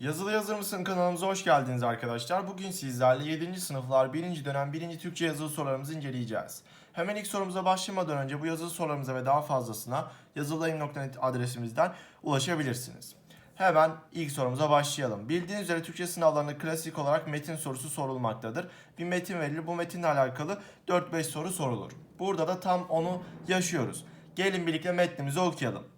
Yazılı Yazır mısın kanalımıza hoş geldiniz arkadaşlar. Bugün sizlerle 7. sınıflar 1. dönem 1. Türkçe yazılı sorularımızı inceleyeceğiz. Hemen ilk sorumuza başlamadan önce bu yazılı sorularımıza ve daha fazlasına yazılayım.net adresimizden ulaşabilirsiniz. Hemen ilk sorumuza başlayalım. Bildiğiniz üzere Türkçe sınavlarında klasik olarak metin sorusu sorulmaktadır. Bir metin verilir. Bu metinle alakalı 4-5 soru sorulur. Burada da tam onu yaşıyoruz. Gelin birlikte metnimizi okuyalım.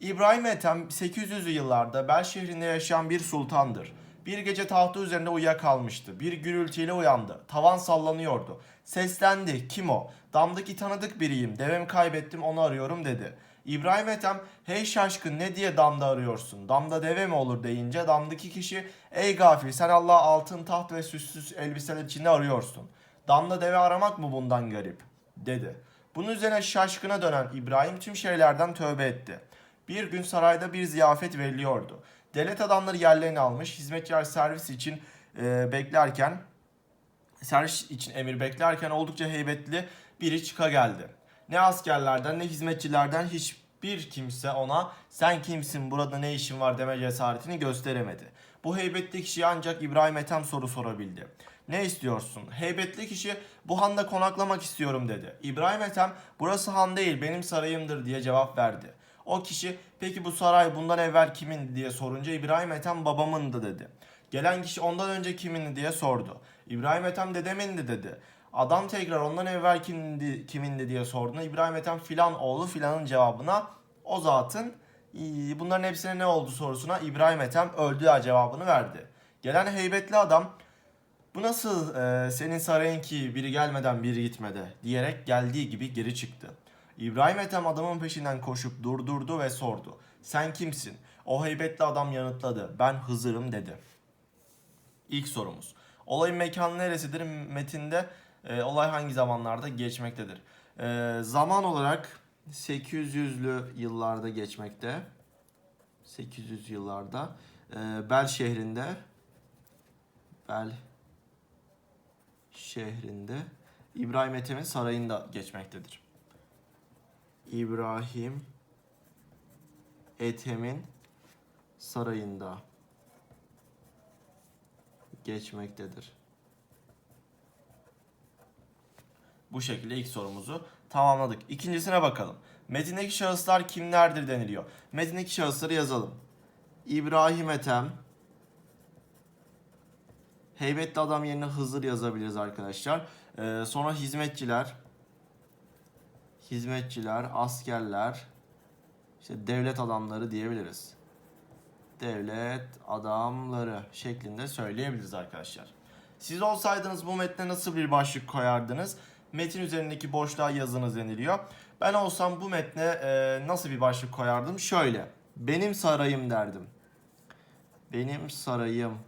İbrahim Ethem 800'lü yıllarda Bel şehrinde yaşayan bir sultandır. Bir gece tahtı üzerinde uyuyakalmıştı. Bir gürültüyle uyandı. Tavan sallanıyordu. Seslendi. Kim o? Damdaki tanıdık biriyim. Devemi kaybettim onu arıyorum dedi. İbrahim Ethem hey şaşkın ne diye damda arıyorsun? Damda deve mi olur deyince damdaki kişi ey gafil sen Allah altın taht ve süssüz elbiseler içinde arıyorsun. Damda deve aramak mı bundan garip? dedi. Bunun üzerine şaşkına dönen İbrahim tüm şeylerden tövbe etti. Bir gün sarayda bir ziyafet veriliyordu. Devlet adamları yerlerini almış, hizmetçiler servis için e, beklerken, servis için emir beklerken oldukça heybetli biri çıka geldi. Ne askerlerden ne hizmetçilerden hiçbir kimse ona sen kimsin burada ne işin var deme cesaretini gösteremedi. Bu heybetli kişiye ancak İbrahim Ethem soru sorabildi. Ne istiyorsun? Heybetli kişi bu handa konaklamak istiyorum dedi. İbrahim Ethem burası han değil benim sarayımdır diye cevap verdi. O kişi peki bu saray bundan evvel kimin diye sorunca İbrahim Ethem babamındı dedi. Gelen kişi ondan önce kimindi diye sordu. İbrahim Ethem dedemindi dedi. Adam tekrar ondan evvel kimindi, kimindi diye sorduğunda İbrahim Ethem filan oğlu filanın cevabına o zatın "İyi, bunların hepsine ne oldu sorusuna İbrahim Ethem öldü ya cevabını verdi. Gelen heybetli adam bu nasıl e, senin sarayın ki biri gelmeden biri gitmedi diyerek geldiği gibi geri çıktı. İbrahim Ethem adamın peşinden koşup durdurdu ve sordu. Sen kimsin? O heybetli adam yanıtladı. Ben Hızır'ım dedi. İlk sorumuz. Olayın mekanı neresidir? Metinde e, olay hangi zamanlarda geçmektedir? E, zaman olarak 800'lü yıllarda geçmekte. 800 yıllarda. E, Bel şehrinde Bel şehrinde İbrahim Ethem'in sarayında geçmektedir. İbrahim Ethem'in sarayında geçmektedir. Bu şekilde ilk sorumuzu tamamladık. İkincisine bakalım. Metindeki şahıslar kimlerdir deniliyor. Metindeki şahısları yazalım. İbrahim Ethem, Heybetli adam yerine Hızır yazabiliriz arkadaşlar. Ee, sonra hizmetçiler, hizmetçiler, askerler, işte devlet adamları diyebiliriz. Devlet adamları şeklinde söyleyebiliriz arkadaşlar. Siz olsaydınız bu metne nasıl bir başlık koyardınız? Metin üzerindeki boşluğa yazınız deniliyor. Ben olsam bu metne e, nasıl bir başlık koyardım? Şöyle. Benim sarayım derdim. Benim sarayım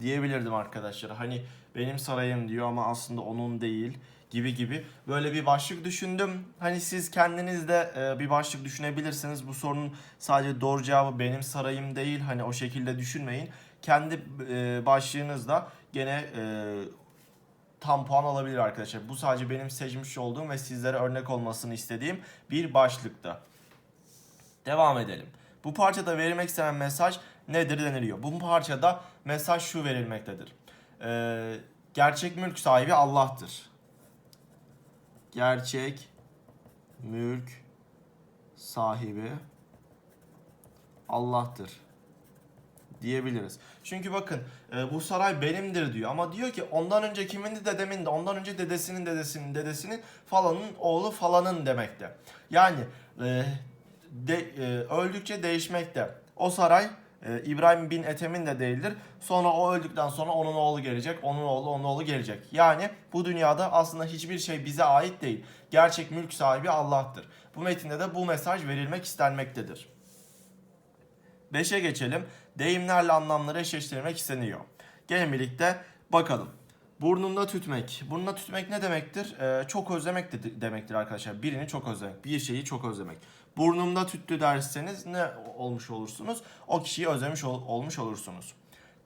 diyebilirdim arkadaşlar. Hani benim sarayım diyor ama aslında onun değil gibi gibi böyle bir başlık düşündüm. Hani siz kendiniz de e, bir başlık düşünebilirsiniz. Bu sorunun sadece doğru cevabı benim sarayım değil. Hani o şekilde düşünmeyin. Kendi e, başlığınızda gene e, tam puan alabilir arkadaşlar. Bu sadece benim seçmiş olduğum ve sizlere örnek olmasını istediğim bir başlıkta. Devam edelim. Bu parçada verilmek istenen mesaj nedir deniliyor. Bu parçada mesaj şu verilmektedir. Ee, gerçek mülk sahibi Allah'tır. Gerçek mülk sahibi Allah'tır diyebiliriz. Çünkü bakın e, bu saray benimdir diyor ama diyor ki ondan önce kimindi dedemin de ondan önce dedesinin dedesinin dedesinin falanın oğlu falanın demekte. Yani e, de, e, öldükçe değişmekte. O saray e, İbrahim bin Ethem'in de değildir. Sonra o öldükten sonra onun oğlu gelecek, onun oğlu, onun oğlu gelecek. Yani bu dünyada aslında hiçbir şey bize ait değil. Gerçek mülk sahibi Allah'tır. Bu metinde de bu mesaj verilmek istenmektedir. 5'e geçelim. Deyimlerle anlamları eşleştirmek isteniyor. Gelin birlikte bakalım. Burnunda tütmek. Burnunda tütmek ne demektir? Ee, çok özlemek de demektir arkadaşlar. Birini çok özlemek. Bir şeyi çok özlemek. Burnumda tüttü derseniz ne olmuş olursunuz? O kişiyi özlemiş ol- olmuş olursunuz.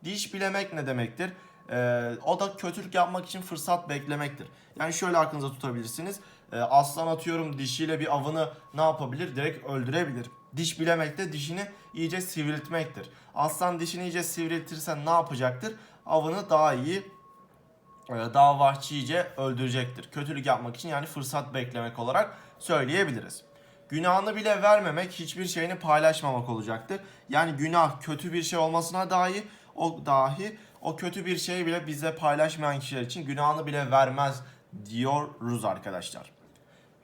Diş bilemek ne demektir? Ee, o da kötülük yapmak için fırsat beklemektir. Yani şöyle aklınıza tutabilirsiniz. Ee, aslan atıyorum dişiyle bir avını ne yapabilir? Direkt öldürebilir. Diş bilemek de dişini iyice sivriltmektir. Aslan dişini iyice sivriltirse ne yapacaktır? Avını daha iyi e, daha vahşice öldürecektir. Kötülük yapmak için yani fırsat beklemek olarak söyleyebiliriz. Günahını bile vermemek hiçbir şeyini paylaşmamak olacaktır. Yani günah kötü bir şey olmasına dahi o dahi o kötü bir şeyi bile bize paylaşmayan kişiler için günahını bile vermez diyoruz arkadaşlar.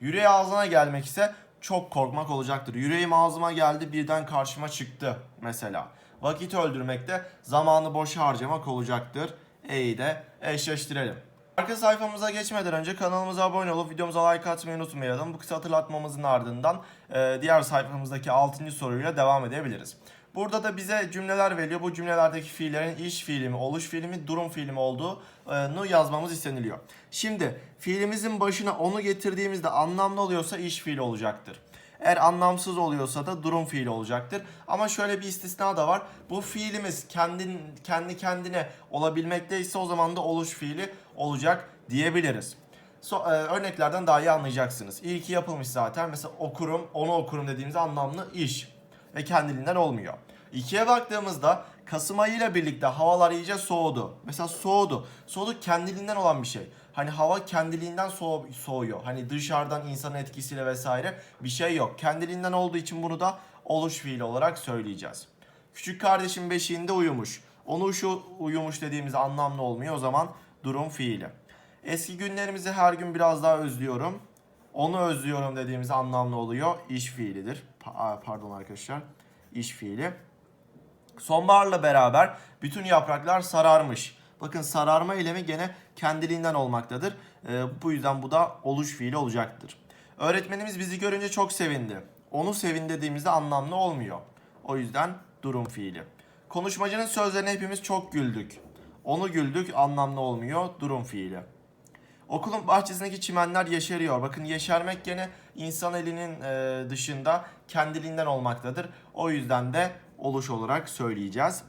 Yüreği ağzına gelmek ise çok korkmak olacaktır. Yüreğim ağzıma geldi birden karşıma çıktı mesela. Vakit öldürmek de zamanı boş harcamak olacaktır. E'yi de eşleştirelim. Arka sayfamıza geçmeden önce kanalımıza abone olup videomuza like atmayı unutmayalım. Bu kısa hatırlatmamızın ardından e, diğer sayfamızdaki 6. soruyla devam edebiliriz. Burada da bize cümleler veriyor. Bu cümlelerdeki fiillerin iş fiili mi, oluş fiili mi, durum fiili mi olduğunu yazmamız isteniliyor. Şimdi fiilimizin başına onu getirdiğimizde anlamlı oluyorsa iş fiili olacaktır. Eğer anlamsız oluyorsa da durum fiili olacaktır. Ama şöyle bir istisna da var. Bu fiilimiz kendin, kendi kendine olabilmekteyse o zaman da oluş fiili olacak diyebiliriz. So, e, örneklerden daha iyi anlayacaksınız. İlki yapılmış zaten. Mesela okurum, onu okurum dediğimizde anlamlı iş. Ve kendiliğinden olmuyor. İkiye baktığımızda Kasım ayı ile birlikte havalar iyice soğudu. Mesela soğudu. Soğudu kendiliğinden olan bir şey. Hani hava kendiliğinden soğu soğuyor. Hani dışarıdan insanın etkisiyle vesaire bir şey yok. Kendiliğinden olduğu için bunu da oluş fiili olarak söyleyeceğiz. Küçük kardeşim beşiğinde uyumuş. Onu şu uyumuş dediğimiz anlamlı olmuyor. O zaman durum fiili. Eski günlerimizi her gün biraz daha özlüyorum. Onu özlüyorum dediğimiz anlamlı oluyor. İş fiilidir. Pa- pardon arkadaşlar. İş fiili. Sonbaharla beraber bütün yapraklar sararmış. Bakın sararma eylemi gene kendiliğinden olmaktadır. Ee, bu yüzden bu da oluş fiili olacaktır. Öğretmenimiz bizi görünce çok sevindi. Onu sevin dediğimizde anlamlı olmuyor. O yüzden durum fiili. Konuşmacının sözlerine hepimiz çok güldük. Onu güldük anlamlı olmuyor. Durum fiili. Okulun bahçesindeki çimenler yeşeriyor. Bakın yeşermek gene insan elinin e, dışında kendiliğinden olmaktadır. O yüzden de oluş olarak söyleyeceğiz.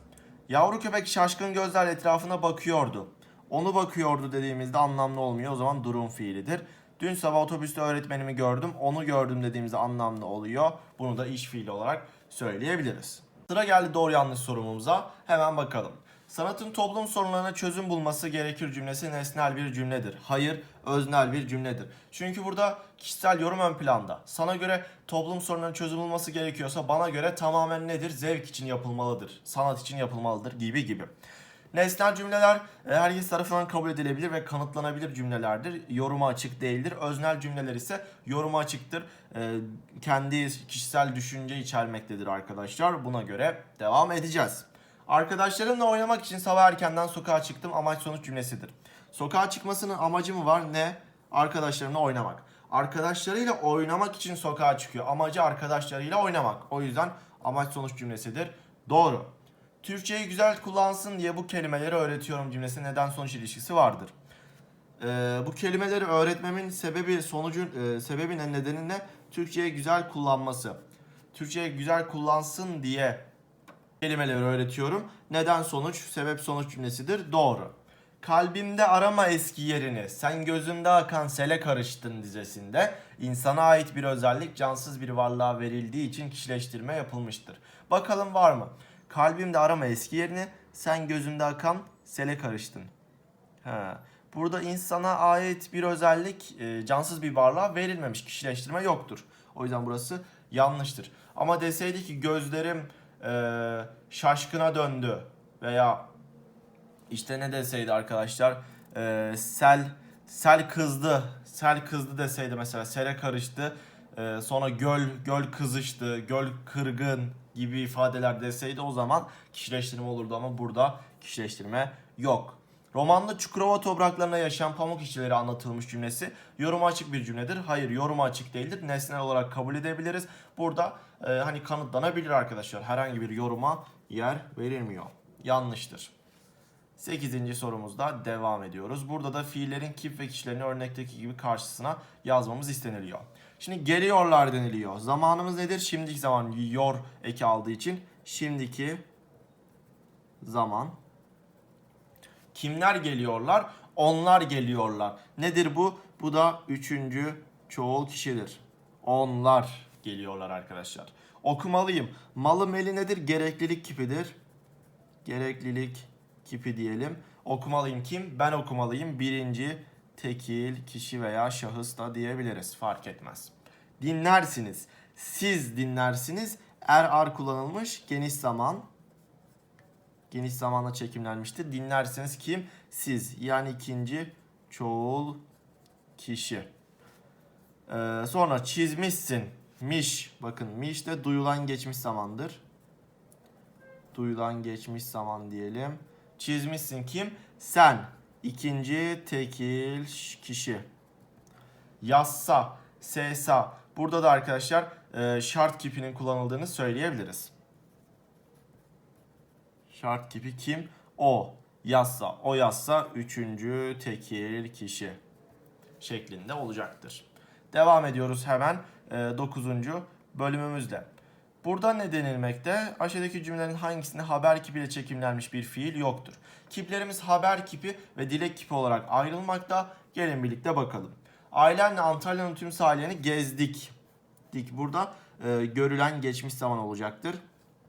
Yavru köpek şaşkın gözlerle etrafına bakıyordu. Onu bakıyordu dediğimizde anlamlı olmuyor. O zaman durum fiilidir. Dün sabah otobüste öğretmenimi gördüm. Onu gördüm dediğimizde anlamlı oluyor. Bunu da iş fiili olarak söyleyebiliriz. Sıra geldi doğru yanlış sorumumuza. Hemen bakalım. Sanatın toplum sorunlarına çözüm bulması gerekir cümlesi nesnel bir cümledir. Hayır, öznel bir cümledir. Çünkü burada kişisel yorum ön planda. Sana göre toplum sorunlarına çözüm bulması gerekiyorsa bana göre tamamen nedir? Zevk için yapılmalıdır. Sanat için yapılmalıdır gibi gibi. Nesnel cümleler e, herkes tarafından kabul edilebilir ve kanıtlanabilir cümlelerdir. Yoruma açık değildir. Öznel cümleler ise yoruma açıktır. E, Kendi kişisel düşünce içermektedir arkadaşlar. Buna göre devam edeceğiz. Arkadaşlarımla oynamak için sabah erkenden sokağa çıktım. Amaç sonuç cümlesidir. Sokağa çıkmasının amacı mı var? Ne? Arkadaşlarımla oynamak. Arkadaşlarıyla oynamak için sokağa çıkıyor. Amacı arkadaşlarıyla oynamak. O yüzden amaç sonuç cümlesidir. Doğru. Türkçeyi güzel kullansın diye bu kelimeleri öğretiyorum cümlesi neden sonuç ilişkisi vardır. Ee, bu kelimeleri öğretmemin sebebi sonucu e, sebebi ne nedeni ne? Türkçeyi güzel kullanması. Türkçeyi güzel kullansın diye kelimeleri öğretiyorum. Neden sonuç, sebep sonuç cümlesidir. Doğru. Kalbimde arama eski yerini, sen gözümde akan sele karıştın dizesinde insana ait bir özellik cansız bir varlığa verildiği için kişileştirme yapılmıştır. Bakalım var mı? Kalbimde arama eski yerini, sen gözümde akan sele karıştın. Ha. Burada insana ait bir özellik e, cansız bir varlığa verilmemiş. Kişileştirme yoktur. O yüzden burası yanlıştır. Ama deseydi ki gözlerim e, şaşkına döndü veya işte ne deseydi arkadaşlar e, sel sel kızdı sel kızdı deseydi mesela sele karıştı e, sonra göl göl kızıştı göl kırgın gibi ifadeler deseydi o zaman kişileştirme olurdu ama burada kişileştirme yok. Romanda Çukurova topraklarında yaşayan pamuk işçileri anlatılmış cümlesi yoruma açık bir cümledir. Hayır yoruma açık değildir. Nesnel olarak kabul edebiliriz. Burada e, hani kanıtlanabilir arkadaşlar. Herhangi bir yoruma yer verilmiyor. Yanlıştır. 8. sorumuzda devam ediyoruz. Burada da fiillerin kip ve kişilerini örnekteki gibi karşısına yazmamız isteniliyor. Şimdi geliyorlar deniliyor. Zamanımız nedir? Şimdiki zaman yor eki aldığı için şimdiki zaman. Kimler geliyorlar? Onlar geliyorlar. Nedir bu? Bu da üçüncü çoğul kişidir. Onlar geliyorlar arkadaşlar. Okumalıyım. Malı meli nedir? Gereklilik kipidir. Gereklilik kipi diyelim. Okumalıyım kim? Ben okumalıyım. Birinci tekil kişi veya şahıs da diyebiliriz. Fark etmez. Dinlersiniz. Siz dinlersiniz. Er ar kullanılmış geniş zaman. Geniş zamanla çekimlenmiştir. Dinlersiniz kim? Siz. Yani ikinci çoğul kişi. Ee, sonra çizmişsin. Miş. Bakın miş de duyulan geçmiş zamandır. Duyulan geçmiş zaman diyelim. Çizmişsin kim? Sen. İkinci tekil kişi. Yassa. Sesa. Burada da arkadaşlar e, şart kipinin kullanıldığını söyleyebiliriz. Şart kipi kim? O. Yassa. O yassa üçüncü tekil kişi şeklinde olacaktır. Devam ediyoruz hemen 9. bölümümüzde. Burada ne denilmekte? Aşağıdaki cümlelerin hangisinde haber kipiyle çekimlenmiş bir fiil yoktur? Kiplerimiz haber kipi ve dilek kipi olarak ayrılmakta. Gelin birlikte bakalım. Ailemle Antalya'nın tüm sahillerini gezdik. Dik burada e, görülen geçmiş zaman olacaktır.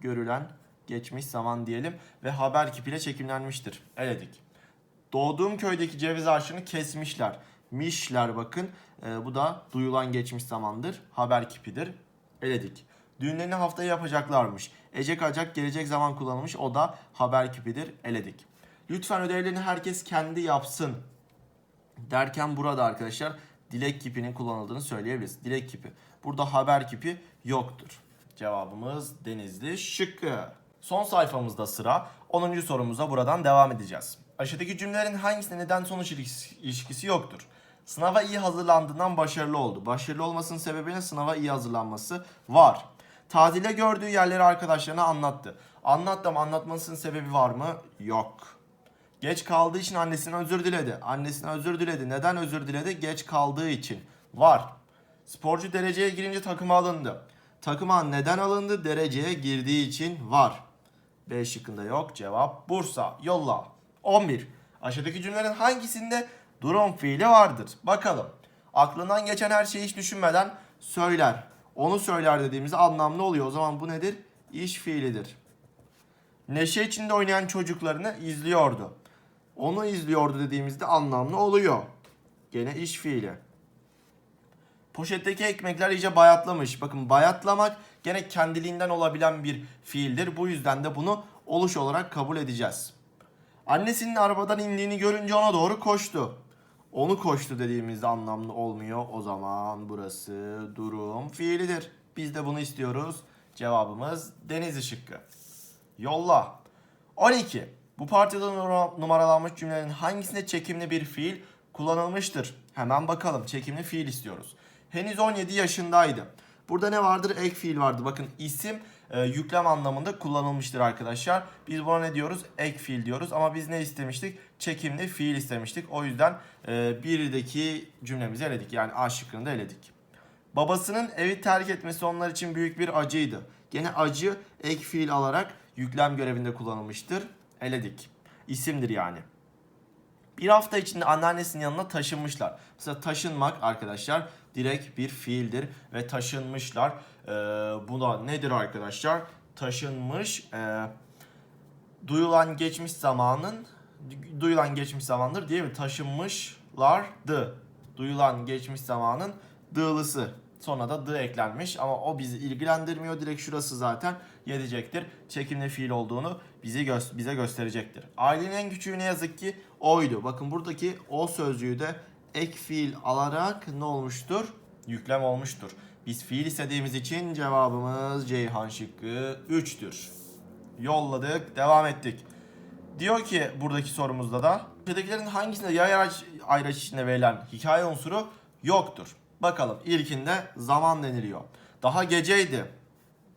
Görülen geçmiş zaman diyelim ve haber kipiyle çekimlenmiştir. Eledik. Doğduğum köydeki ceviz ağaçlarını kesmişler. Mişler bakın. E, bu da duyulan geçmiş zamandır. Haber kipidir. Eledik. Düğünlerini haftaya yapacaklarmış. Ecek acak gelecek zaman kullanılmış. O da haber kipidir. Eledik. Lütfen ödevlerini herkes kendi yapsın. Derken burada arkadaşlar dilek kipinin kullanıldığını söyleyebiliriz. Dilek kipi. Burada haber kipi yoktur. Cevabımız Denizli şıkkı. Son sayfamızda sıra 10. sorumuza buradan devam edeceğiz. Aşağıdaki cümlelerin hangisinde neden sonuç ilişkisi- yoktur? Sınava iyi hazırlandığından başarılı oldu. Başarılı olmasının sebebinin sınava iyi hazırlanması var. Tatile gördüğü yerleri arkadaşlarına anlattı. Anlattım anlatmasının sebebi var mı? Yok. Geç kaldığı için annesinden özür diledi. Annesinden özür diledi. Neden özür diledi? Geç kaldığı için. Var. Sporcu dereceye girince takıma alındı. Takıma neden alındı? Dereceye girdiği için var. B şıkkında yok. Cevap Bursa. Yolla. 11. Aşağıdaki cümlelerin hangisinde durum fiili vardır? Bakalım. Aklından geçen her şeyi hiç düşünmeden söyler. Onu söyler dediğimizde anlamlı oluyor. O zaman bu nedir? İş fiilidir. Neşe içinde oynayan çocuklarını izliyordu. Onu izliyordu dediğimizde anlamlı oluyor. Gene iş fiili. Poşetteki ekmekler iyice bayatlamış. Bakın bayatlamak gene kendiliğinden olabilen bir fiildir. Bu yüzden de bunu oluş olarak kabul edeceğiz. Annesinin arabadan indiğini görünce ona doğru koştu. Onu koştu dediğimizde anlamlı olmuyor. O zaman burası durum fiilidir. Biz de bunu istiyoruz. Cevabımız Denizli şıkkı. Yolla. 12. Bu numara- numaralanmış cümlelerin hangisinde çekimli bir fiil kullanılmıştır? Hemen bakalım. Çekimli fiil istiyoruz. Henüz 17 yaşındaydı. Burada ne vardır? Ek fiil vardı. Bakın isim e, yüklem anlamında kullanılmıştır arkadaşlar. Biz buna ne diyoruz? Ek fiil diyoruz. Ama biz ne istemiştik? Çekimli fiil istemiştik. O yüzden e, birdeki cümlemizi eledik. Yani A şıkkını da eledik. Babasının evi terk etmesi onlar için büyük bir acıydı. Gene acı ek fiil alarak yüklem görevinde kullanılmıştır. Eledik. İsimdir yani. Bir hafta içinde anneannesinin yanına taşınmışlar. Mesela taşınmak arkadaşlar direkt bir fiildir ve taşınmışlar. Ee, bu da nedir arkadaşlar? Taşınmış. ee, duyulan geçmiş zamanın duyulan geçmiş zamandır değil mi? Taşınmışlardı. Duyulan geçmiş zamanın dığlısı. Sonra da dı eklenmiş ama o bizi ilgilendirmiyor. Direkt şurası zaten yetecektir. Çekimli fiil olduğunu bizi gö- bize gösterecektir. Ailenin en küçüğü ne yazık ki oydu. Bakın buradaki o sözcüğü de ek fiil alarak ne olmuştur? Yüklem olmuştur. Biz fiil istediğimiz için cevabımız Ceyhan şıkkı 3'tür. Yolladık, devam ettik. Diyor ki buradaki sorumuzda da aşağıdakilerin hangisinde yay araç ayraç içinde verilen hikaye unsuru yoktur. Bakalım ilkinde zaman deniliyor. Daha geceydi.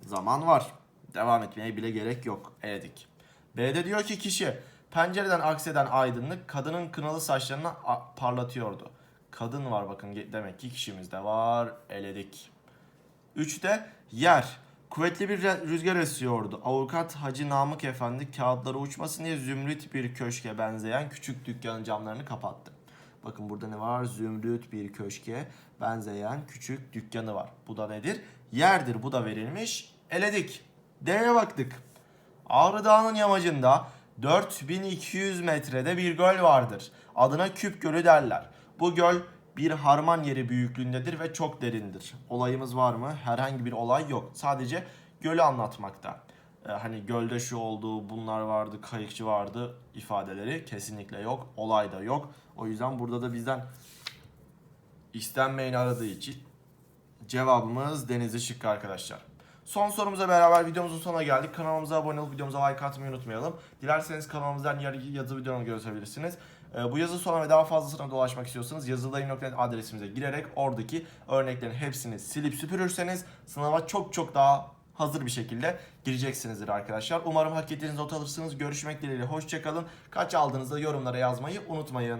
Zaman var. Devam etmeye bile gerek yok. Eledik. B'de diyor ki kişi pencereden akseden aydınlık kadının kınalı saçlarını parlatıyordu. Kadın var bakın demek ki kişimiz de var. Eledik. 3'te yer. Kuvvetli bir rüzgar esiyordu. Avukat Hacı Namık Efendi kağıtları uçmasın diye zümrüt bir köşke benzeyen küçük dükkanın camlarını kapattı. Bakın burada ne var? Zümrüt bir köşke benzeyen küçük dükkanı var. Bu da nedir? Yerdir. Bu da verilmiş eledik. D'ye baktık. Ağrı Dağı'nın yamacında 4200 metrede bir göl vardır. Adına Küp Gölü derler. Bu göl bir harman yeri büyüklüğündedir ve çok derindir. Olayımız var mı? Herhangi bir olay yok. Sadece gölü anlatmakta. Ee, hani gölde şu oldu, bunlar vardı, kayıkçı vardı ifadeleri kesinlikle yok. Olay da yok. O yüzden burada da bizden istenmeyeni aradığı için cevabımız Denizli Şıkkı arkadaşlar. Son sorumuza beraber videomuzun sonuna geldik. Kanalımıza abone olup videomuza like atmayı unutmayalım. Dilerseniz kanalımızdan yarı yazı videomu görebilirsiniz. Ee, bu yazı sonra ve daha fazlasına dolaşmak istiyorsanız yazıldayım.net adresimize girerek oradaki örneklerin hepsini silip süpürürseniz sınava çok çok daha hazır bir şekilde gireceksinizdir arkadaşlar. Umarım hak ettiğiniz not alırsınız. Görüşmek dileğiyle. Hoşçakalın. Kaç aldığınızda yorumlara yazmayı unutmayın.